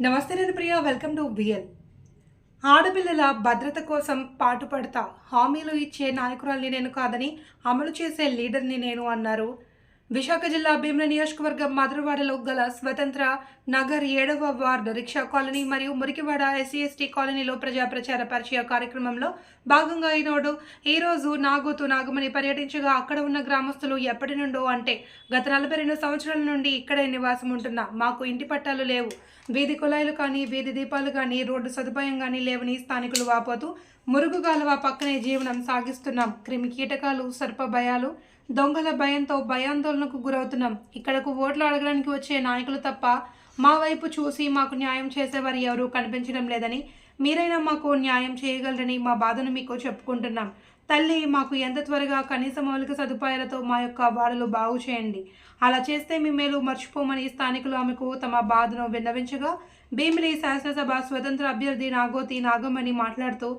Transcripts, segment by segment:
నమస్తే నేను ప్రియ welcome to VL ఆడపిల్లల భద్రత కోసం పాటుపడతా హామీలు ఇచ్చే నాయకురాల్ని నేను కాదని అమలు చేసే లీడర్ని నేను అన్నారు. విశాఖ జిల్లా భీమ్ల నియోజకవర్గం మధురవాడలో గల స్వతంత్ర నగర్ ఏడవ వార్డు రిక్షా కాలనీ మరియు మురికివాడ ఎస్సీ ఎస్టీ కాలనీలో ప్రజా ప్రచార పరిచయ కార్యక్రమంలో భాగంగా ఈనాడు ఈరోజు నాగోతు నాగమణి పర్యటించగా అక్కడ ఉన్న గ్రామస్తులు ఎప్పటి నుండో అంటే గత నలభై రెండు సంవత్సరాల నుండి ఇక్కడే నివాసం ఉంటున్నా. మాకు ఇంటి పట్టాలు లేవు. వీధి కుళాయిలు కానీ వీధి దీపాలు కానీ రోడ్డు సదుపాయం కానీ లేవని స్థానికులు వాపోతూ మురుగుగాలువ పక్కనే జీవనం సాగిస్తున్నాం. క్రిమి కీటకాలు సర్ప భయాలు దొంగల భయంతో భయాందోళనకు గురవుతున్నాం. ఇక్కడకు ఓట్లు అడగడానికి వచ్చే నాయకులు తప్ప మా వైపు చూసి మాకు న్యాయం చేసేవారు ఎవరూ కనిపించడం లేదని మీరైనా మాకు న్యాయం చేయగలరని మా బాధను మీకు చెప్పుకుంటున్నాం. తల్లి మాకు ఎంత త్వరగా కనీస మౌలిక సదుపాయాలతో మా యొక్క వాడలు బాగు చేయండి. అలా చేస్తే మీ మేలు మర్చిపోమని స్థానికులు ఆమెకు తమ బాధను విన్నవించగా భీమిలి శాసనసభ స్వతంత్ర అభ్యర్థి నాగోతి నాగమణి మాట్లాడుతూ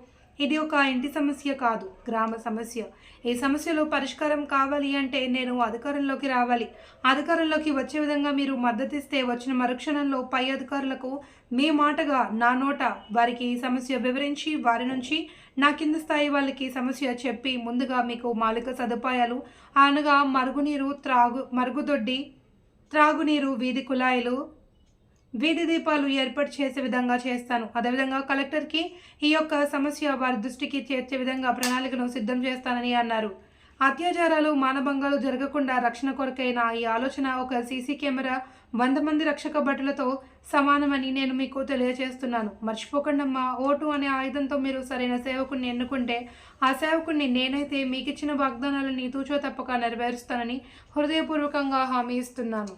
ఇది ఒక ఇంటి సమస్య కాదు గ్రామ సమస్య. ఈ సమస్యలో పరిష్కారం కావాలి అంటే నేను అధికారంలోకి రావాలి. అధికారంలోకి వచ్చే విధంగా మీరు మద్దతిస్తే వచ్చిన మరుక్షణంలో పై అధికారులకు మీ మాటగా నా నోట వారికి ఈ సమస్య వివరించి వారి నుంచి నా కింద స్థాయి వాళ్ళకి సమస్య చెప్పి ముందుగా మీకు మౌలిక సదుపాయాలు అనగా మరుగునీరు త్రాగు మరుగుదొడ్డి త్రాగునీరు వీధి కుళాయిలు వీధి దీపాలు ఏర్పాటు చేసే విధంగా చేస్తాను. అదేవిధంగా కలెక్టర్కి ఈ యొక్క సమస్య వారి దృష్టికి చేర్చే విధంగా ప్రణాళికను సిద్ధం చేస్తానని అన్నారు. అత్యాచారాలు మానభంగాలు జరగకుండా రక్షణ కొరకైన ఈ ఆలోచన ఒక సీసీ కెమెరా వంద మంది రక్షక భటులతో సమానమని నేను మీకు తెలియజేస్తున్నాను. మర్చిపోకండమ్మా ఓటు అనే ఆయుధంతో మీరు సరైన సేవకుని ఎన్నుకుంటే ఆ సేవకుని నేనైతే మీకు ఇచ్చిన వాగ్దానాలని తూచో తప్పక నెరవేరుస్తానని హృదయపూర్వకంగా హామీ ఇస్తున్నాను.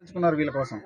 తెలుసుకున్నారు వీళ్ళ కోసం?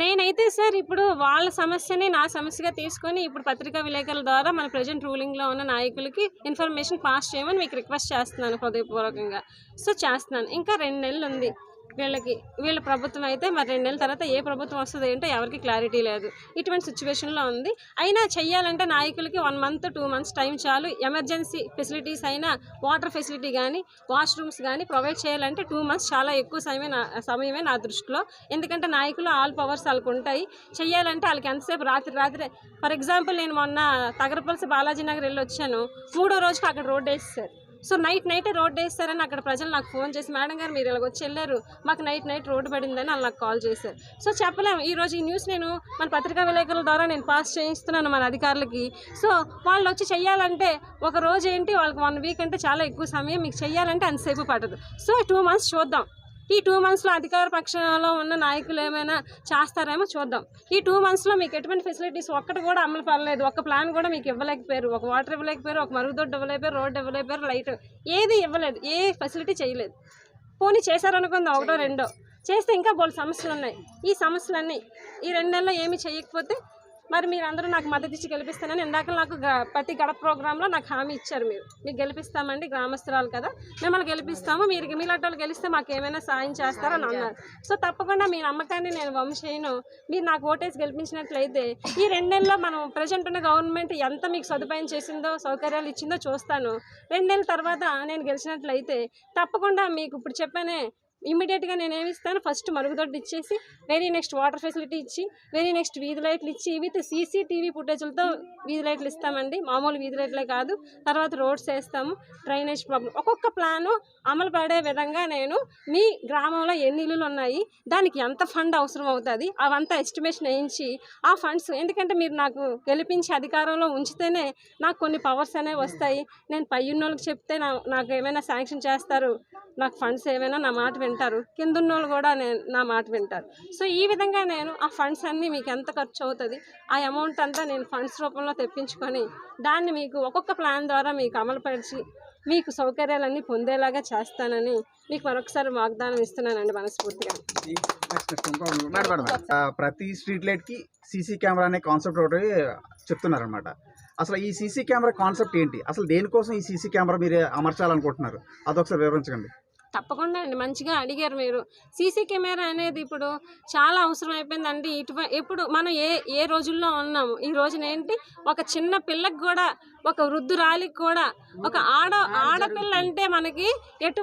నేనైతే సార్ ఇప్పుడు వాళ్ళ సమస్యని నా సమస్యగా తీసుకొని ఇప్పుడు పత్రికా విలేకరుల ద్వారా మన ప్రజెంట్ రూలింగ్లో ఉన్న నాయకులకి ఇన్ఫర్మేషన్ పాస్ చేయమని మీకు రిక్వెస్ట్ చేస్తున్నాను హృదయపూర్వకంగా. సో చేస్తున్నాను. ఇంకా రెండు నెలలు ఉంది వీళ్ళకి వీళ్ళ ప్రభుత్వం అయితే మరి రెండు నెలల తర్వాత ఏ ప్రభుత్వం వస్తుంది ఏంటో ఎవరికి క్లారిటీ లేదు. ఇటువంటి సిచ్యువేషన్లో ఉంది. అయినా చెయ్యాలంటే నాయకులకి one month two months time చాలు. ఎమర్జెన్సీ ఫెసిలిటీస్ అయినా వాటర్ ఫెసిలిటీ కానీ వాష్రూమ్స్ కానీ ప్రొవైడ్ చేయాలంటే టూ మంత్స్ చాలా ఎక్కువ సమయమే నా సమయమే నా దృష్టిలో. ఎందుకంటే నాయకులు ఆల్ పవర్స్ వాళ్ళకు ఉంటాయి. చెయ్యాలంటే వాళ్ళకి ఎంతసేపు? రాత్రి రాత్రి. ఫర్ ఎగ్జాంపుల్ నేను మొన్న తగరపల్సి బాలాజీ నగర్ వెళ్ళి వచ్చాను మూడో రోజుకి అక్కడ రోడ్ వేసేసారు. సో నైట్ నైటే రోడ్ వేస్తారని అక్కడ ప్రజలు నాకు ఫోన్ చేసి మేడం గారు మీరు ఇలాగ వచ్చి వెళ్ళారు. మాకు నైట్ నైట్ రోడ్డు పడిందని వాళ్ళు నాకు కాల్ చేశారు. సో చెప్పలేము. ఈ రోజు ఈ న్యూస్ నేను మన పత్రికా విలేకరుల ద్వారా నేను పాస్ చేయిస్తున్నాను మన అధికారులకి. సో వాళ్ళు వచ్చి చెయ్యాలంటే ఒక రోజు ఏంటి? వాళ్ళకి వన్ వీక్ అంటే చాలా ఎక్కువ సమయం. మీకు చెయ్యాలంటే అంతసేపు పడదు. సో టూ మంత్స్ చూద్దాం. ఈ టూ మంత్స్లో అధికార పక్షంలో ఉన్న నాయకులు ఏమైనా చేస్తారేమో చూద్దాం. ఈ టూ మంత్స్లో మీకు ఎటువంటి ఫెసిలిటీస్ ఒక్కటి కూడా అమలు పడలేదు. ఒక ప్లాన్ కూడా మీకు ఇవ్వలేకపోయారు. ఒక వాటర్ ఇవ్వలేకపోయారు ఒక మరుగుదొడ్డు ఇవ్వలేకపోయారు రోడ్డు ఇవ్వలేకపోయారు లైట్ ఏది ఇవ్వలేదు. ఏ ఫెసిలిటీ చేయలేదు. పోనీ చేశారనుకుందాం ఒకటో రెండో. చేస్తే ఇంకా బోల్ సమస్యలు ఉన్నాయి. ఈ సమస్యలన్నీ ఈ రెండు నెలల్లో ఏమి చేయకపోతే మరి మీరు అందరూ నాకు మద్దతు ఇచ్చి గెలిపిస్తానని ఇందాక నాకు ప్రతి గడప ప్రోగ్రాంలో నాకు హామీ ఇచ్చారు మీరు. మీకు గెలిపిస్తామండి గ్రామస్తురాలు కదా. మిమ్మల్ని గెలిపిస్తాము మీరు మీలాంటి వాళ్ళు గెలిస్తే మాకు ఏమైనా సాయం చేస్తారని అన్నారు. సో తప్పకుండా మీ నమ్మకాన్ని నేను వంశేయను మీరు నాకు ఓటేసి గెలిపించినట్లయితే ఈ రెండు మనం ప్రజెంట్ ఉన్న గవర్నమెంట్ ఎంత మీకు సదుపాయం చేసిందో సౌకర్యాలు ఇచ్చిందో చూస్తాను. రెండేళ్ళ తర్వాత నేను గెలిచినట్లయితే తప్పకుండా మీకు ఇప్పుడు చెప్పానే ఇమ్మీడియట్గా నేను ఇస్తాను ఫస్ట్ మరుగుదొడ్డు ఇచ్చేసి వెరీ నెక్స్ట్ వాటర్ ఫెసిలిటీ ఇచ్చి వెరీ నెక్స్ట్ వీధి లైట్లు ఇచ్చి విత్ సీసీటీవీ ఫుటేజ్లతో వీధి లైట్లు ఇస్తామండి. మామూలు వీధి లైట్లే కాదు. తర్వాత రోడ్స్ వేస్తాము డ్రైనేజ్ ప్రాబ్లం ఒక్కొక్క ప్లాను అమలు పడే విధంగా నేను మీ గ్రామంలో ఎన్ని ఇల్లులు ఉన్నాయి దానికి ఎంత ఫండ్ అవసరం అవుతుంది అవంతా ఎస్టిమేషన్ వేయించి ఆ ఫండ్స్ ఎందుకంటే మీరు నాకు గెలిపించి అధికారంలో ఉంచితేనే నాకు కొన్ని పవర్స్ అనేవి వస్తాయి. నేను పై ఉన్నోళ్ళకి చెప్తే నా నాకు ఏమైనా శాంక్షన్ చేస్తారు నాకు ఫండ్స్ ఏమైనా నా మాట వింటారు. కింద ఉన్నోళ్ళు కూడా నేను నా మాట వింటారు. సో ఈ విధంగా నేను ఆ ఫండ్స్ అన్నీ మీకు ఎంత ఖర్చు అవుతుంది ఆ అమౌంట్ అంతా నేను ఫండ్స్ రూపంలో తెప్పించుకొని దాన్ని మీకు ఒక్కొక్క ప్లాన్ ద్వారా మీకు అమలుపరిచి మీకు సౌకర్యాలన్నీ పొందేలాగా చేస్తానని మీకు మరొకసారి వాగ్దానం ఇస్తున్నానండి మనస్ఫూర్తిగా. ప్రతి స్ట్రీట్ లైట్కి సీసీ కెమెరా అనే కాన్సెప్ట్ ఒకటి చెప్తున్నారనమాట అసలు ఈ సీసీ కెమెరా కాన్సెప్ట్ ఏంటి? అసలు దేనికోసం ఈ సీసీ కెమెరా మీరు అమర్చాలనుకుంటున్నారు? అదొకసారి వివరించండి తప్పకుండా అండి. మంచిగా అడిగారు మీరు. సీసీ కెమెరా అనేది ఇప్పుడు చాలా అవసరం అయిపోయిందండి ఇటు ఇప్పుడు మనం ఏ ఏ రోజుల్లో ఉన్నాము? ఈ రోజున ఏంటి? ఒక చిన్న పిల్లకి కూడా ఒక వృద్ధురాలికి కూడా ఒక ఆడ ఆడపిల్ల అంటే మనకి ఎటువంటి